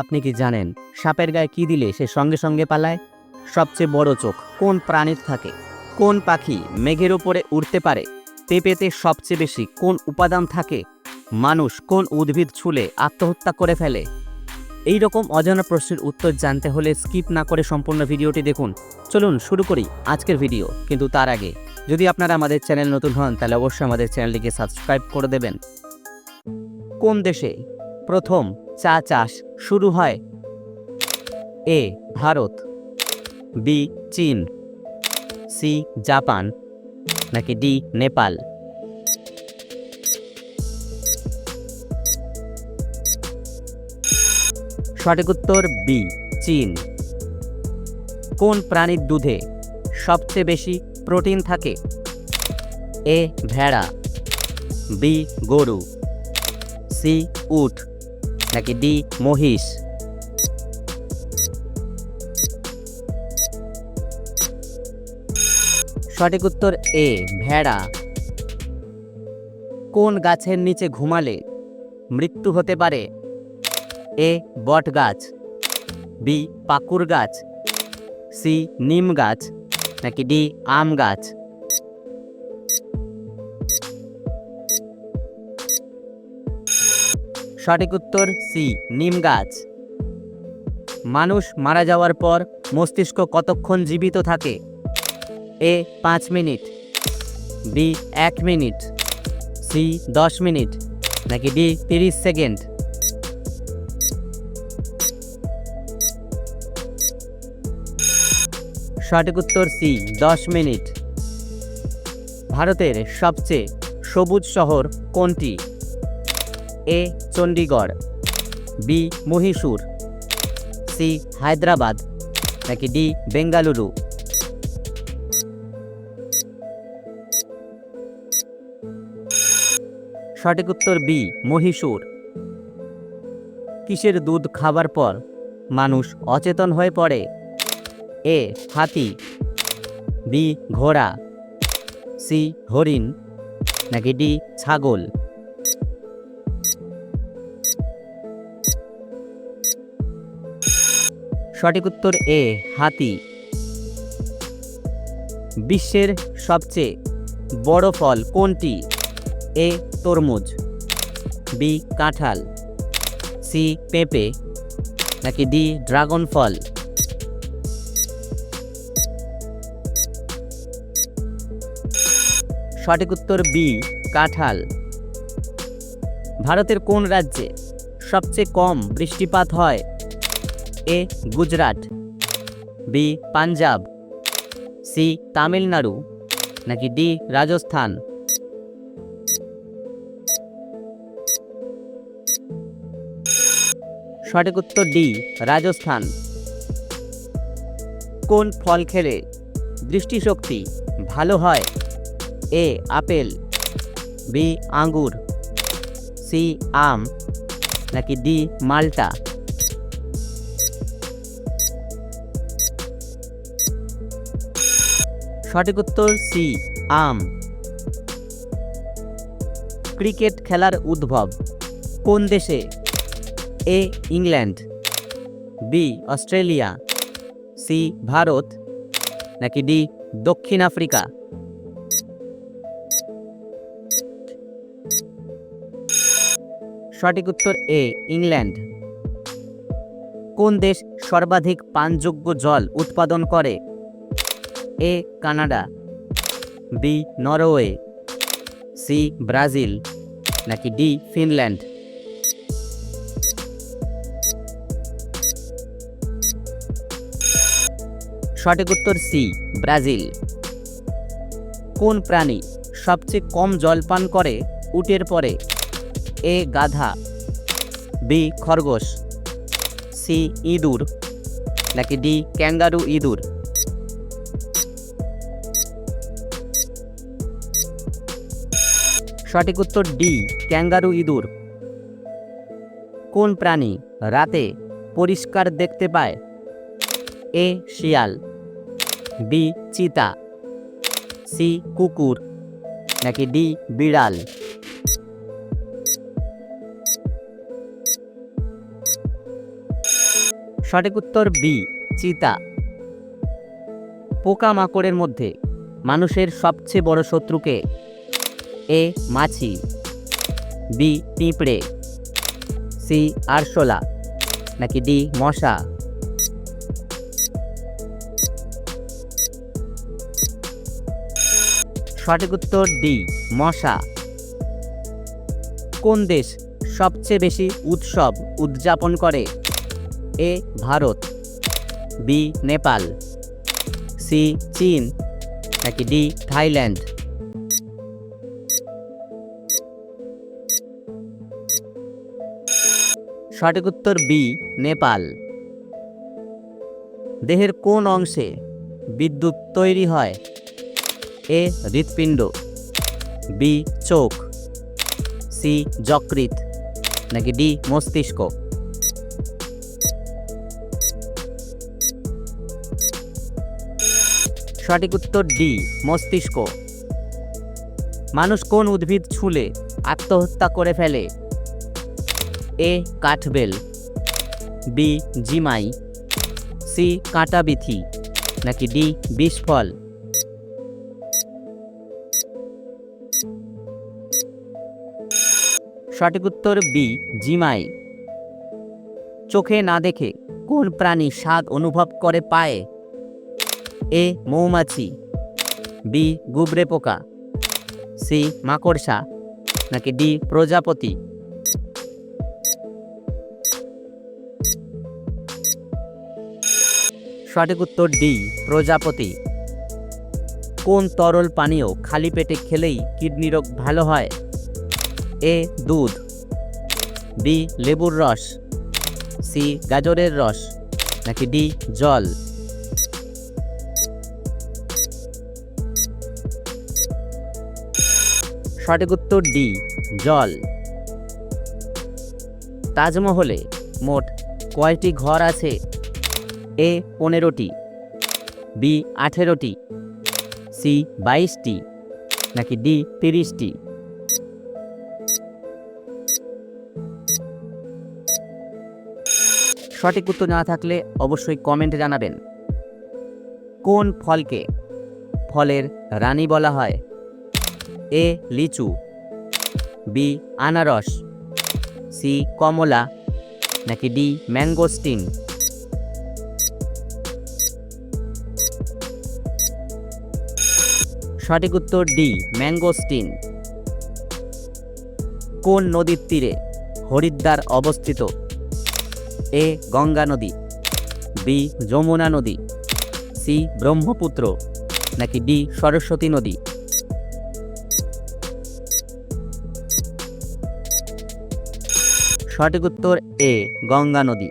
আপনি কি জানেন সাপের গায়ে কি দিলে সে সঙ্গে সঙ্গে পালায়? সবচেয়ে বড় চোখ কোন প্রাণীর থাকে? কোন পাখি মেঘের ওপরে উড়তে পারে? পেঁপেতে সবচেয়ে বেশি কোন উপাদান থাকে? মানুষ কোন উদ্ভিদ ছুলে আত্মহত্যা করে ফেলে? এই রকম অজানা প্রশ্নের উত্তর জানতে হলে স্কিপ না করে সম্পূর্ণ ভিডিওটি দেখুন। চলুন শুরু করি আজকের ভিডিও, কিন্তু তার আগে, যদি আপনারা আমাদের চ্যানেল নতুন হন, তাহলে অবশ্যই আমাদের চ্যানেলটিকে সাবস্ক্রাইব করে দেবেন। কোন দেশে প্রথম চা চাষ শুরু হয়। এ, ভারত। বি, চীন। C, Japan. নাকি ডি, নেপাল। সঠিক উত্তর বি, চীন। কোন প্রাণীর দুধে সবচেয়ে বেশি প্রোটিন থাকে? এ, ভেড়া। বি, গরু। সি, উট। নাকি ডি, মহিষ? সঠিক উত্তর এ, ভেড়া। কোন গাছের নিচে ঘুমালে মৃত্যু হতে পারে? এ, বট গাছ। বি, পাকুর গাছ। সি, নিম গাছ। নাকি ডি, আম গাছ। সঠিক উত্তর সি, নিম গাছ। মানুষ মারা যাওয়ার পর মস্তিষ্ক কতক্ষণ জীবিত থাকে? এ, পাঁচ মিনিট। বি, এক মিনিট। সি, দশ মিনিট। নাকি ডি, তিরিশ সেকেন্ড? সঠিক উত্তর সি, দশ মিনিট। ভারতের সবচেয়ে সবুজ শহর কোনটি? A, Chandigarh, B, Mysore, C, Hyderabad, নাকি ডি, বেঙ্গালুরু? সঠিক উত্তর বি, মহীশূর। কিসের দুধ খাবার পর মানুষ অচেতন হয়ে পড়ে? এ, হাতি, বি, ঘোড়া, সি, হরিণ, নাকি ডি, ছাগল? সঠিক উত্তর এ, হাতি। বিশ্বের সবচেয়ে বড় ফল কোনটি? এ, তরমুজ। বি, কাঁঠাল। সি, পেঁপে। নাকি ডি, ড্রাগন ফল? সঠিক উত্তর বি, কাঁঠাল। ভারতের কোন রাজ্যে সবচেয়ে কম বৃষ্টিপাত হয়? A, Gujarat. B, Punjab. C, Tamil Nadu. নাকি ডি, রাজস্থান। সঠিক উত্তর ডি, রাজস্থান। কোন ফল খেলে দৃষ্টিশক্তি ভালো হয়? A, apple. বি, আঙ্গুর। সি, আম। নাকি ডি, মাল্টা। সঠিক উত্তর সি, আম। ক্রিকেট খেলার উদ্ভব। কোন দেশে? A, England. B, Australia. C, Bharat. নাকি ডি, দক্ষিণ আফ্রিকা? সঠিক উত্তর এ, ইংল্যান্ড। কোন দেশ সর্বাধিক পানযোগ্য জল উৎপাদন করে? A Canada, B Norway, C Brazil, নাকি ডি ফিনল্যান্ড? সঠিক উত্তর সি, ব্রাজিল। কোন প্রাণী সবচেয়ে কম জল পান করে উটের পরে? এ গাধা, বি খরগোশ, সি ইঁদুর, নাকি ডি ক্যাঙ্গারু ইঁদুর? সঠিক উত্তর ডি, ক্যাঙ্গারু ইঁদুর। কোন প্রাণী রাতে পরিষ্কার দেখতে পায়? এ, শিয়াল। বি, চিতা। সি, কুকুর। নাকি ডি, বিড়াল। সঠিক উত্তর বি, চিতা। পোকামাকড়ের মধ্যে মানুষের সবচেয়ে বড় শত্রুকে এ মাছি। বি, পিঁপড়ে। সি, আরশোলা। নাকি ডি, মশা। সঠিক উত্তর ডি, মশা। কোন দেশ সবচেয়ে বেশি উৎসব উদযাপন করে? A, Bharat. B, Nepal. C, চীন। নাকি ডি, থাইল্যান্ড। সঠিক উত্তর বি, নেপাল। দেহের কোন অংশে বিদ্যুৎ তৈরি হয়? এ, হৃৎপিণ্ড। বি, চোখ। সি যকৃত নাকি ডি, মস্তিষ্ক? সঠিক উত্তর ডি, মস্তিষ্ক। মানুষ কোন উদ্ভিদ ছুলে আত্মহত্যা করে ফেলে? এ কাঠবেল, বি জিমাই, সি কাঁটাবিথি, নাকি ডি বিষফল? সঠিক উত্তর বি, জিমাই। চোখে না দেখে কোন প্রাণী স্বাদ অনুভব করে পায়? এ মৌমাছি, বি গুবরে পোকা, সি মাকড়সা, নাকি ডি প্রজাপতি? সঠিক উত্তর ডি, প্রজাপতি। কোন তরল পানীয় খালি পেটে খেলেই কিডনি রোগ ভালো হয়? এ, দুধ। বি, লেবুর রস। সি, গাজরের রস। নাকি ডি, জল। সঠিক উত্তর ডি, জল। তাজমহলে মোট কয়টি ঘর আছে? এ পনেরোটি, বি আঠেরোটি, সি বাইশটি, নাকি ডি তিরিশটি? সঠিক উত্তর না থাকলে অবশ্যই কমেন্টে জানাবেন। কোন ফলকে ফলের রানী বলা হয়? এ লিচু, বি আনারস, সি কমলা, নাকি ডি ম্যাঙ্গোস্টিন? সঠিক উত্তর ডি, ম্যাঙ্গোস্টিন। কোন নদীর তীরে হরিদ্বার অবস্থিত? এ, গঙ্গা নদী। বি, যমুনা নদী। সি, ব্রহ্মপুত্র। নাকি ডি, সরস্বতী নদী। সঠিক উত্তর এ, গঙ্গা নদী।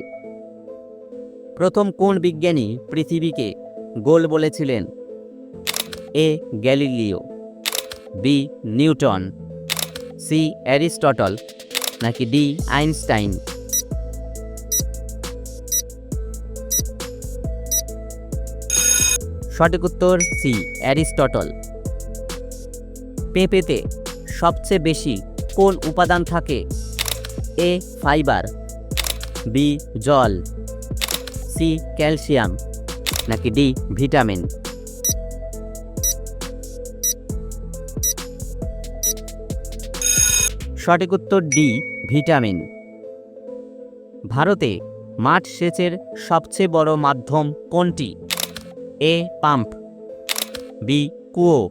প্রথম কোন বিজ্ঞানী পৃথিবীকে গোল বলেছিলেন? A Galileo B Newton C Aristotle নাকি ডি আইনস্টাইন সঠিক উত্তর সি অ্যারিস্টটল পেঁপেতে সবচেয়ে বেশি কোন উপাদান থাকে? এ ফাইবার বি জল সি ক্যালসিয়াম নাকি ডি ভিটামিন সঠিক উত্তর ডি ভিটামিন। ভারতে মাঠ সেচের সবচেয়ে বড় মাধ্যম কোনটি? A pump. বি কুয়ো।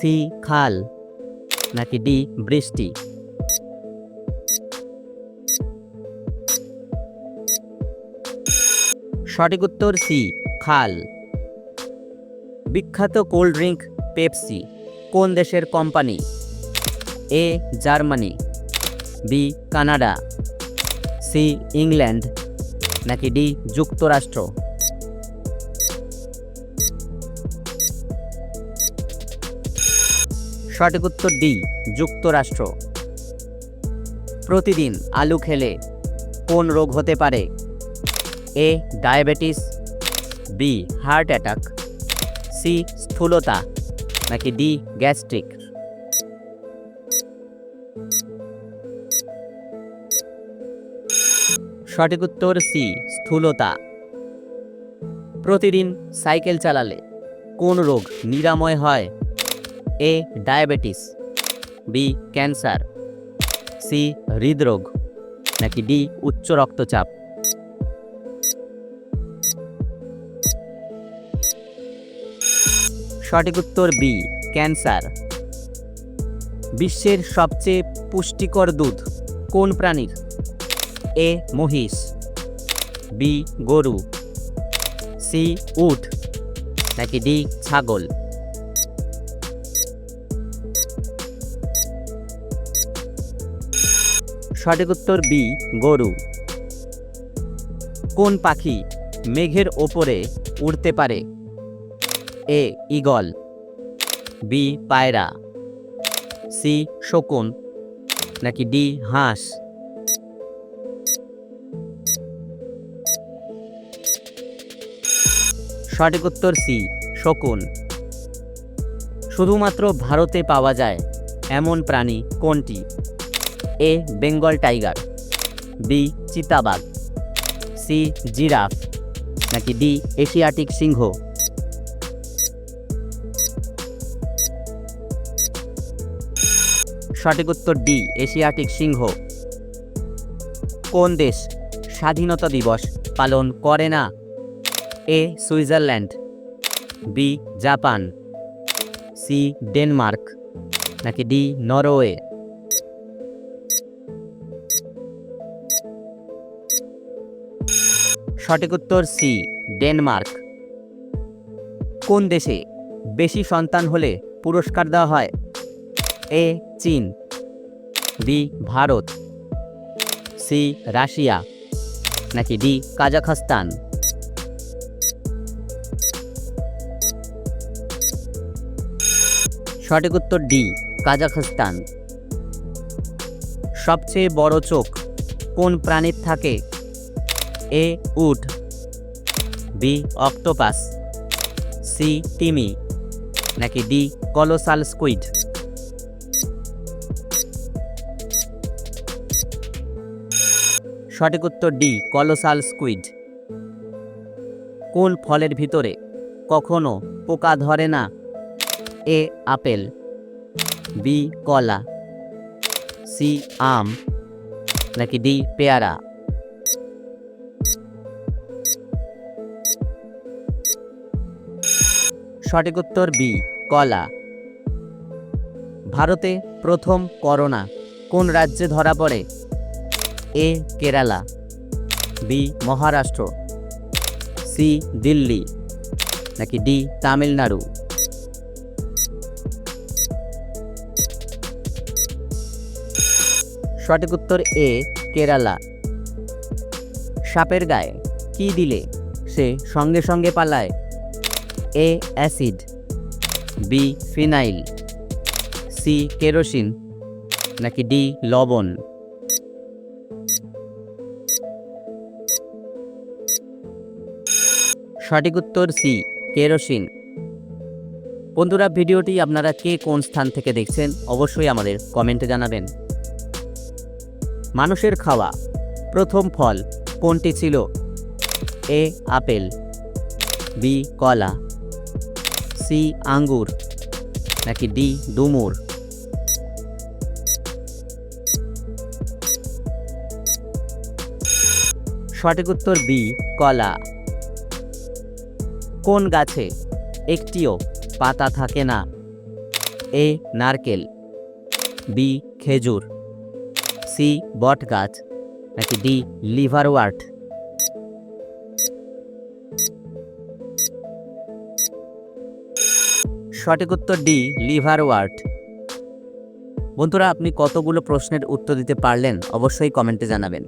সি খাল। নাকি ডি বৃষ্টি। সঠিক উত্তর সি খাল। বিখ্যাত কোল্ড ড্রিঙ্ক পেপসি, কোন দেশের company? A, Germany, B, Canada, C, England, নাকি ডি, যুক্তরাষ্ট্র? সঠিক উত্তর ডি, যুক্তরাষ্ট্র। প্রতিদিন আলু খেলে কোন রোগ হতে পারে? A, diabetes, B, heart attack, C, স্থূলতা, নাকি ডি, গ্যাস্ট্রিক? সঠিক উত্তর সি, স্থূলতা। প্রতিদিন সাইকেল চালালে কোন রোগ নিরাময় হয়? A, diabetes, B, cancer, C, হৃদরোগ, নাকি ডি, উচ্চ রক্তচাপ। সঠিক উত্তর বি, ক্যান্সার। বিশ্বের সবচেয়ে পুষ্টিকর দুধ কোন প্রাণীর? এ মহিষ, বি গরু, সি উট, নাকি ডি ছাগল? সঠিক উত্তর বি, গরু। কোন পাখি মেঘের ওপরে উড়তে পারে? এ ইগল বি, পায়রা, সি, শকুন, নাকি ডি, হাঁস? সঠিক উত্তর সি, শকুন। শুধুমাত্র ভারতে পাওয়া যায় এমন প্রাণী কোনটি? A, Bengal tiger. বি, চিতাবাঘ। C, giraffe. নাকি ডি, এশিয়াটিক সিংহ। সঠিক উত্তর ডি, এশিয়াটিক সিংহ। কোন দেশ স্বাধীনতা দিবস পালন করে না? A, Switzerland. B, Japan. C, Denmark. নাকি ডি, নরওয়ে। সঠিক উত্তর সি, ডেনমার্ক। কোন দেশে বেশি সন্তান হলে পুরস্কার দেওয়া হয়? এ, চীন। বি, ভারত। C, Russia. নাকি ডি, কাজাখস্তান। সঠিক উত্তর ডি, কাজাখস্তান। সবচেয়ে বড় চোখ কোন প্রাণীর থাকে? এ, উট। B, octopus. সি, তিমি। নাকি ডি, কলোসাল স্কুইড। সঠিক উত্তর ডি, কলোসাল স্কুইড। কোন ফলের ভিতরে কখনো পোকা ধরে না? এ আপেল, বি কলা, সি আম, নাকি ডি পেয়ারা? সঠিক উত্তর বি, কলা। ভারতে প্রথম করোনা, কোন রাজ্যে ধরা পড়ে? A, Kerala, B, Maharashtra, C, Delhi, নাকি ডি, তামিলনাড়ু? সঠিক উত্তর এ, কেরালা। সাপের গায়ে কি দিলে সে সঙ্গে সঙ্গে পালায়? A, acid. B, phenyl. C, kerosene. নাকি ডি, লবণ। সঠিক উত্তর সি, কেরোসিন। বন্ধুরা, ভিডিওটি আপনারা কে কোন স্থান থেকে দেখছেন, অবশ্যই আমাদের কমেন্টে জানাবেন। মানুষের খাওয়া। প্রথম ফল কোনটি ছিল? A, apple. বি, কলা। সি, আঙ্গুর। নাকি ডি, ডুমুর? সঠিক উত্তর বি, কলা। কোন গাছে একটিও পাতা থাকে না? এ, নারকেল। বি, খেজুর। সি বট গাছ, নাকি ডি লিভার ওয়ার্ট? সঠিক উত্তর ডি লিভার ওয়ার্ট। বন্ধুরা, আপনি কতগুলো প্রশ্নের উত্তর দিতে পারলেন অবশ্যই কমেন্টে জানাবেন।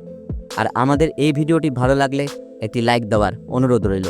আর আমাদের এই ভিডিওটি ভালো লাগলে একটি লাইক দেওয়ার অনুরোধ রইল।